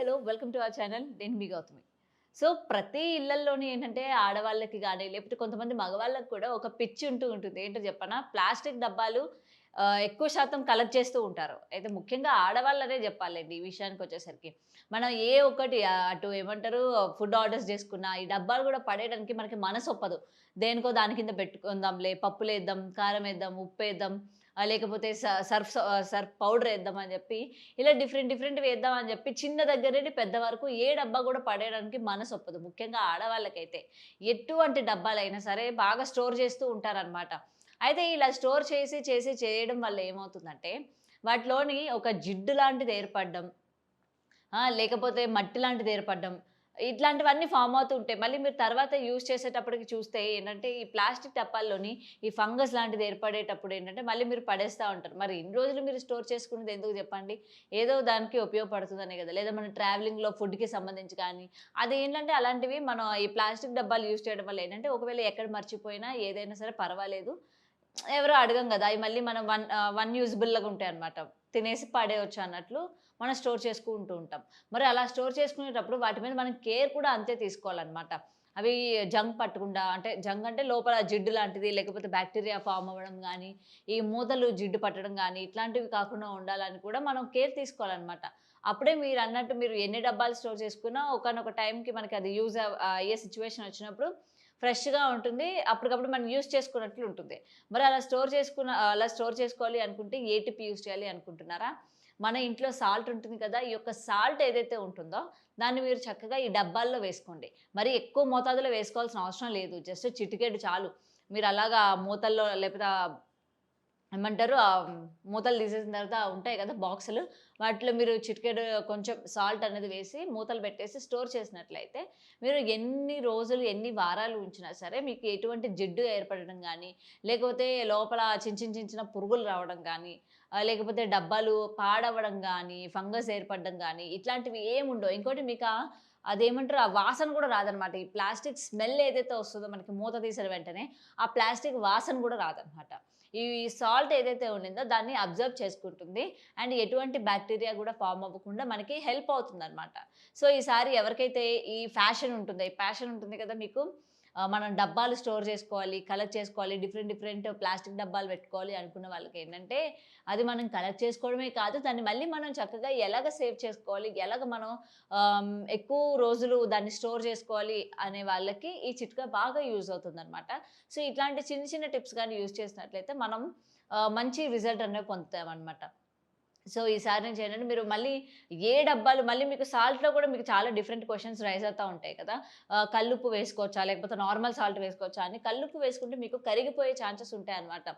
Hello welcome to our channel. నేను మీ Gautami. So ప్రతి ఇళ్ళల్లోని ఏంటంటే ఆడవాళ్ళకి కానీ లేకపోతే కొంతమంది మగవాళ్ళకి కూడా ఒక పిచ్చి ఉంటూ ఉంటుంది. ఏంటో చెప్పనా? ప్లాస్టిక్ డబ్బాలు ఎక్కువ శాతం కలెక్ట్ చేస్తూ ఉంటారు. అయితే ముఖ్యంగా ఆడవాళ్ళనే చెప్పాలండి ఈ విషయానికి వచ్చేసరికి. మనం ఏ ఒక్కటి అటు ఏమంటారు ఫుడ్ ఆర్డర్స్ చేసుకున్నా ఈ డబ్బాలు కూడా పడేయడానికి మనకి మనసు ఒప్పదు. దేనికో దాని కింద పెట్టుకుందాంలే పప్పులు వేద్దాం కారం వేద్దాం ఉప్పు వేద్దాం లేకపోతే స- సర్ఫ్ స- సర్ఫ్ పౌడర్ వేద్దాం అని చెప్పి ఇలా డిఫరెంట్ డిఫరెంట్ వేద్దాం అని చెప్పి చిన్న దగ్గర నుండి పెద్ద వరకు ఏ డబ్బా కూడా పడేయడానికి మనసు ఒప్పదు. ముఖ్యంగా ఆడవాళ్ళకైతే ఎటువంటి డబ్బాలైనా సరే బాగా స్టోర్ చేస్తూ ఉంటారనమాట అయితే ఇలా స్టోర్ చేసి చేసి చేయడం వల్ల ఏమవుతుందంటే వాటిలోని ఒక జిడ్డు లాంటిది ఏర్పడడం లేకపోతే మట్టి లాంటిది ఏర్పడడం ఇట్లాంటివన్నీ ఫామ్ అవుతుంటాయి మళ్ళీ మీరు తర్వాత యూజ్ చేసేటప్పటికి చూస్తే ఏంటంటే ఈ ప్లాస్టిక్ టప్పాల్లోని ఈ ఫంగస్ లాంటిది ఏర్పడేటప్పుడు ఏంటంటే మళ్ళీ మీరు పడేస్తూ ఉంటారు. మరి ఇన్ని రోజులు మీరు స్టోర్ చేసుకునేది ఎందుకు చెప్పండి? ఏదో దానికి ఉపయోగపడుతుందనే కదా. లేదా మన ట్రావెలింగ్లో ఫుడ్కి సంబంధించి కానీ అది ఏంటంటే అలాంటివి మనం ఈ ప్లాస్టిక్ డబ్బాలు యూజ్ చేయడం వల్ల ఏంటంటే ఒకవేళ ఎక్కడ మర్చిపోయినా ఏదైనా సరే పర్వాలేదు. ఎవరో అడగం కదా అవి మళ్ళీ మనం వన్ వన్ యూజబుల్గా ఉంటాయి అనమాట తినేసి పడేయచ్చు అన్నట్లు మనం స్టోర్ చేసుకుంటూ ఉంటాం. మరి అలా స్టోర్ చేసుకునేటప్పుడు వాటి మీద మనం కేర్ కూడా అంతే తీసుకోవాలన్నమాట. అవి జంగ్ పట్టకుండా అంటే జంగ్ అంటే లోపల జిడ్డు లాంటిది లేకపోతే బ్యాక్టీరియా ఫామ్ అవ్వడం కానీ ఈ మూతలు జిడ్డు పట్టడం కానీ ఇట్లాంటివి కాకుండా ఉండాలని కూడా మనం కేర్ తీసుకోవాలన్నమాట. అప్పుడే మీరు అన్నట్టు మీరు ఎన్ని డబ్బాలు స్టోర్ చేసుకున్నా ఒకనొక టైంకి మనకి అది యూజ్ అయ్యే సిచ్యువేషన్ వచ్చినప్పుడు ఫ్రెష్గా ఉంటుంది. అప్పటికప్పుడు మనం యూస్ చేసుకున్నట్లు ఉంటుంది. మరి అలా స్టోర్ చేసుకున్న అలా స్టోర్ చేసుకోవాలి అనుకుంటే ఏ టిప్ యూస్ చేయాలి అనుకుంటున్నారా? మన ఇంట్లో సాల్ట్ ఉంటుంది కదా ఈ యొక్క సాల్ట్ ఏదైతే ఉంటుందో దాన్ని మీరు చక్కగా ఈ డబ్బాల్లో వేసుకోండి. మరి ఎక్కువ మోతాదులో వేసుకోవాల్సిన అవసరం లేదు. జస్ట్ చిటికెడు చాలు. మీరు అలాగా మూతల్లో లేకపోతే ఏమంటారు? ఆ మూతలు తీసేసిన తర్వాత ఉంటాయి కదా బాక్సులు. వాటిలో మీరు చిటికెడు కొంచెం సాల్ట్ అనేది వేసి మూతలు పెట్టేసి స్టోర్ చేసినట్లయితే మీరు ఎన్ని రోజులు ఎన్ని వారాలు ఉంచినా సరే మీకు ఎటువంటి జిడ్డు ఏర్పడడం కానీ లేకపోతే లోపల చించిన చిన్న చిన్న చిన్న పురుగులు రావడం కానీ లేకపోతే డబ్బాలు పాడవడం కానీ ఫంగస్ ఏర్పడడం కానీ ఇట్లాంటివి ఏముండవు. ఇంకోటి మీకు అదేమంటారు? ఆ వాసన కూడా రాదనమాట. ఈ ప్లాస్టిక్ స్మెల్ ఏదైతే వస్తుందో మనకి మూత తీసిన వెంటనే ఆ ప్లాస్టిక్ వాసన కూడా రాదనమాట. ఈ సాల్ట్ ఏదైతే ఉండిందో దాన్ని అబ్జర్వ్ చేసుకుంటుంది. అండ్ ఎటువంటి బ్యాక్టీరియా కూడా ఫామ్ అవ్వకుండా మనకి హెల్ప్ అవుతుంది అనమాట సో ఈసారి ఎవరికైతే ఈ ఫ్యాషన్ ఉంటుందో ఈ ఫ్యాషన్ ఉంటుంది కదా మీకు మనం డబ్బాలు స్టోర్ చేసుకోవాలి కలెక్ట్ చేసుకోవాలి డిఫరెంట్ డిఫరెంట్ ప్లాస్టిక్ డబ్బాలు పెట్టుకోవాలి అనుకున్న వాళ్ళకి ఏంటంటే అది మనం కలెక్ట్ చేసుకోవడమే కాదు దాన్ని మళ్ళీ మనం చక్కగా ఎలాగ సేవ్ చేసుకోవాలి ఎలాగ మనం ఎక్కువ రోజులు దాన్ని స్టోర్ చేసుకోవాలి అనే వాళ్ళకి ఈ చిట్కా బాగా యూజ్ అవుతుంది అనమాట సో ఇట్లాంటి చిన్న చిన్న టిప్స్ కానీ యూజ్ చేసినట్లయితే మనం మంచి రిజల్ట్ అనేవి పొందుతామన్నమాట. సో ఈసారి నుంచి ఏంటంటే మీరు మళ్ళీ ఏ డబ్బాలు మళ్ళీ మీకు సాల్ట్లో కూడా మీకు చాలా డిఫరెంట్ క్వశ్చన్స్ రైజ్ అవుతూ ఉంటాయి కదా. కల్లుప్పు వేసుకోవచ్చా లేకపోతే నార్మల్ సాల్ట్ వేసుకోవచ్చా అని కల్లుప్పు వేసుకుంటే మీకు కరిగిపోయే ఛాన్సెస్ ఉంటాయి అనమాట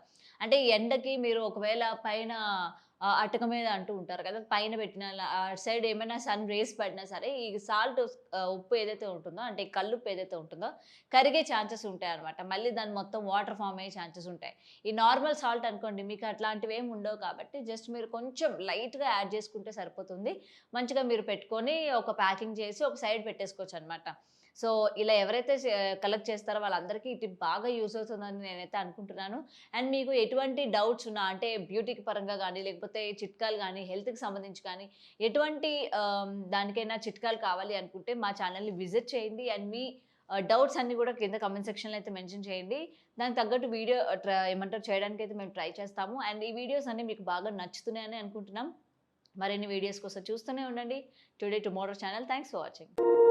అంటే ఈ ఎండకి మీరు ఒకవేళ పైన అటక మీద అంటూ ఉంటారు కదా పైన పెట్టిన అటు సైడ్ ఏమైనా సన్ రేస్ పడినా సరే ఈ సాల్ట్ ఉప్పు ఏదైతే ఉంటుందో అంటే కల్లుప్పు ఏదైతే ఉంటుందో కరిగే ఛాన్సెస్ ఉంటాయి అనమాట మళ్ళీ దాని మొత్తం వాటర్ ఫామ్ అయ్యే ఛాన్సెస్ ఉంటాయి. ఈ నార్మల్ సాల్ట్ అనుకోండి మీకు అట్లాంటివి ఏమి ఉండవు కాబట్టి జస్ట్ మీరు కొంచెం లైట్గా యాడ్ చేసుకుంటే సరిపోతుంది. మంచిగా మీరు పెట్టుకొని ఒక ప్యాకింగ్ చేసి ఒక సైడ్ పెట్టేసుకోవచ్చు అనమాట సో ఇలా ఎవరైతే కలెక్ట్ చేస్తారో వాళ్ళందరికీ ఇటు బాగా యూస్ అవుతుందని నేనైతే అనుకుంటున్నాను. అండ్ మీకు ఎటువంటి డౌట్స్ ఉన్నా అంటే బ్యూటీకి పరంగా కానీ లేకపోతే చిట్కాలు కానీ హెల్త్కి సంబంధించి కానీ ఎటువంటి దానికైనా చిట్కాలు కావాలి అనుకుంటే మా ఛానల్ని విజిట్ చేయండి. అండ్ మీ డౌట్స్ అన్నీ కూడా కింద కమెంట్ సెక్షన్లో అయితే మెన్షన్ చేయండి. దానికి తగ్గట్టు వీడియో ఏమంటారు చేయడానికి అయితే మేము ట్రై చేస్తాము. అండ్ ఈ వీడియోస్ అన్ని మీకు బాగా నచ్చుతున్నాయని అనుకుంటున్నాం. మరిన్ని వీడియోస్ కోసం చూస్తూనే ఉండండి. Today tomorrow channel thanks for watching